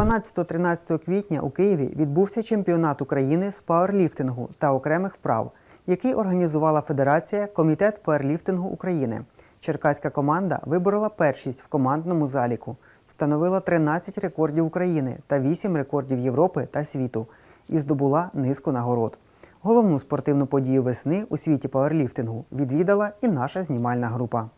12-13 квітня у Києві відбувся чемпіонат України з пауерліфтингу та окремих вправ, який організувала Федерація Комітет пауерліфтингу України. Черкаська команда виборола першість в командному заліку, встановила 13 рекордів України та 8 рекордів Європи та світу і здобула низку нагород. Головну спортивну подію весни у світі пауерліфтингу відвідала і наша знімальна група.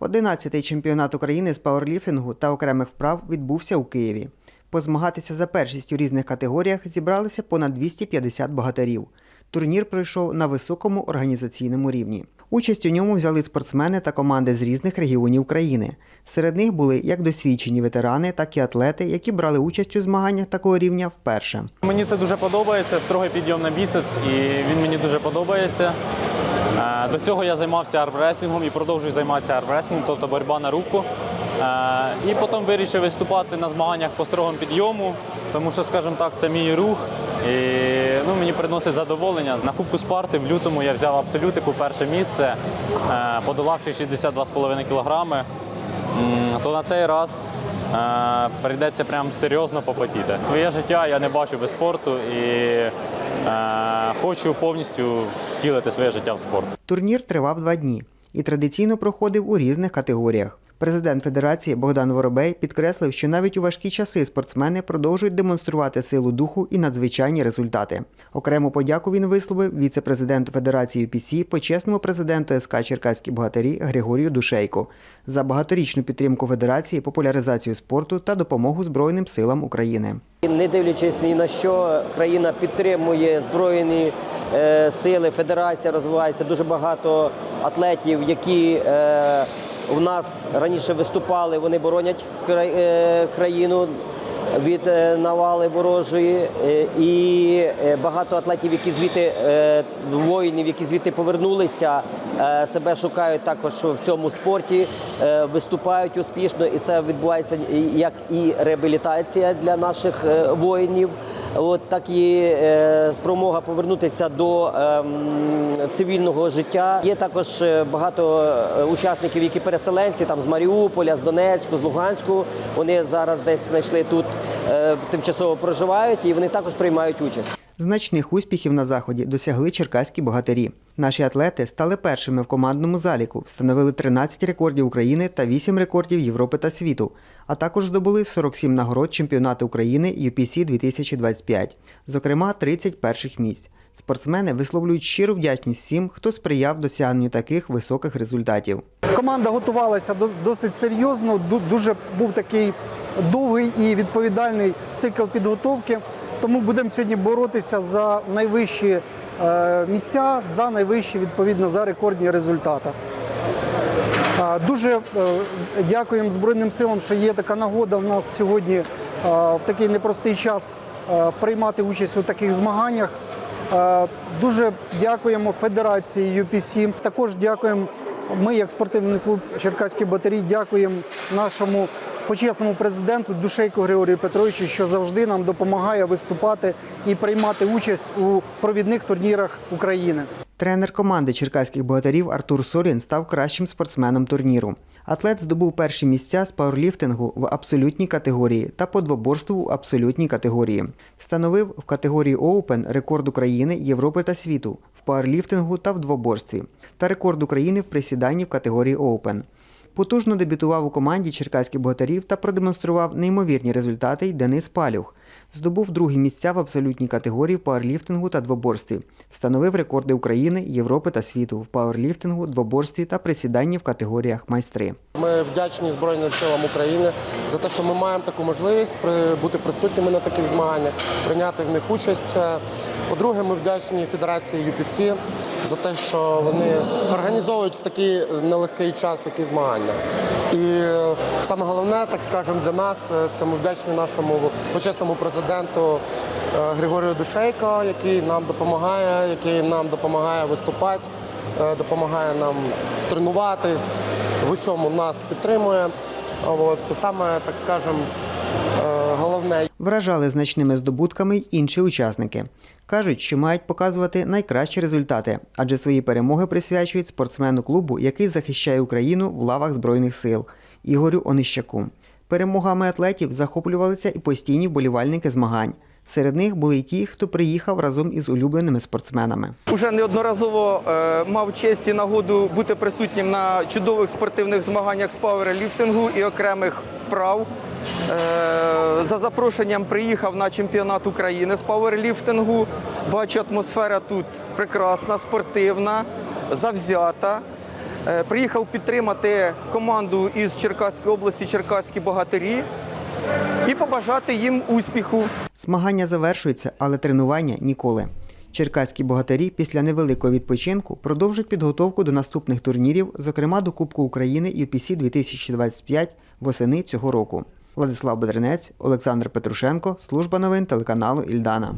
11-й чемпіонат України з пауерліфтингу та окремих вправ відбувся у Києві. Позмагатися за першість у різних категоріях зібралися понад 250 богатирів. Турнір пройшов на високому організаційному рівні. Участь у ньому взяли спортсмени та команди з різних регіонів країни. Серед них були як досвідчені ветерани, так і атлети, які брали участь у змаганнях такого рівня вперше. Мені це дуже подобається. Строгий підйом на біцепс, і він мені дуже подобається. Е, До цього я займався армреслінгом і продовжую займатися армреслінгом, тобто боротьба на руку. Е, І потім вирішив виступати на змаганнях по строгому підйому, тому що, скажімо так, це мій рух. І ну, мені приносить задоволення. На Кубку Спарти в лютому я взяв абсолютику перше місце, е, подолавши 62,5 кілограми. То на цей раз е, прийдеться прям серйозно попотіти. Своє життя я не бачу без спорту і хочу повністю втілити своє життя в спорт. Турнір тривав два дні і традиційно проходив у різних категоріях. Президент Федерації Богдан Воробей підкреслив, що навіть у важкі часи спортсмени продовжують демонструвати силу духу і надзвичайні результати. Окрему подяку він висловив віце-президенту Федерації UPC, почесному президенту СК Черкаські богатирі Григорію Душейко за багаторічну підтримку федерації, популяризацію спорту та допомогу Збройним силам України. Не дивлячись ні на що, країна підтримує збройні е, сили, федерація розвивається. Дуже багато атлетів, які у нас раніше виступали, вони боронять е, країну від е, навали ворожої. Е, і багато атлетів, які звідти воїнів, які звідти повернулися, себе шукають також в цьому спорті, виступають успішно, і це відбувається як і реабілітація для наших воїнів, от так і е, спромога повернутися до ем, цивільного життя. Є також е, багато е, учасників, які переселенці там з Маріуполя, з Донецьку, з Луганську. Вони зараз десь знайшли тут тимчасово проживають, і вони також приймають участь. Значних успіхів на заході досягли черкаські богатирі. Наші атлети стали першими в командному заліку, встановили 13 рекордів України та 8 рекордів Європи та світу, а також здобули 47 нагород чемпіонату України UPC 2025, зокрема 30 перших місць. Спортсмени висловлюють щиру вдячність всім, хто сприяв досягненню таких високих результатів. Команда готувалася до- досить серйозно. ду- Дуже був такий довгий і відповідальний цикл підготовки. Тому будемо сьогодні боротися за найвищі е, місця, за найвищі відповідно за рекордні результати. Е, Дуже е, дякуємо Збройним силам, що є така нагода в нас сьогодні в такий непростий час приймати участь у таких змаганнях. Дуже дякуємо Федерації UPC. Також дякуємо. Ми, як спортивний клуб Черкаські батарі, дякуємо нашому почесному президенту Душейку Григорію Петровичу, що завжди нам допомагає виступати і приймати участь у провідних турнірах України. Тренер команди черкаських богатирів Артур Сорін став кращим спортсменом турніру. Атлет здобув перші місця з пауерліфтингу в абсолютній категорії та по двоборству в абсолютній категорії. Встановив в категорії Open рекорд України, Європи та світу в пауерліфтингу та в двоборстві, та рекорд України в присіданні в категорії Open. Потужно дебютував у команді черкаських богатарів та продемонстрував неймовірні результати й Денис Палюх. Здобув другі місця в абсолютній категорії в пауерліфтингу та двоборстві. Встановив рекорди України, Європи та світу в пауерліфтингу, двоборстві та присіданні в категоріях майстри. Ми вдячні Збройним силам України за те, що ми маємо таку можливість бути присутніми на таких змаганнях, прийняти в них участь. Е, По-друге, ми вдячні Федерації UPC за те, що вони організовують в такий нелегкий час такі змагання. І е, саме головне, так скажемо, для нас е, це ми вдячні нашому почесному президенту Григорію Душейко, який нам допомагає, який нам допомагає виступати допомагає нам тренуватись, в усьому нас підтримує. Це саме, так скажемо, е, головне. Вражали значними здобутками й інші учасники. Кажуть, що мають показувати найкращі результати, адже свої перемоги присвячують спортсмену клубу, який захищає Україну в лавах Збройних сил Ігорю Онищаку. Перемогами атлетів захоплювалися і постійні вболівальники змагань. Серед них були й ті, хто приїхав разом із улюбленими спортсменами. Уже неодноразово е, мав честь і нагоду бути присутнім на чудових спортивних змаганнях з пауерліфтингу і окремих вправ. Е, за запрошенням приїхав на чемпіонат України з пауерліфтингу. Бачу, атмосфера тут прекрасна, спортивна, завзята. Е, приїхав підтримати команду із Черкаської області Черкаські богатирі і побажати їм успіху. Змагання завершуються, але тренування ніколи. Черкаські богатирі після невеликого відпочинку продовжать підготовку до наступних турнірів, зокрема до Кубку України UPC 2025 восени цього року. Владислав Бедренець, Олександр Петрушенко, служба новин телеканалу Ільдана.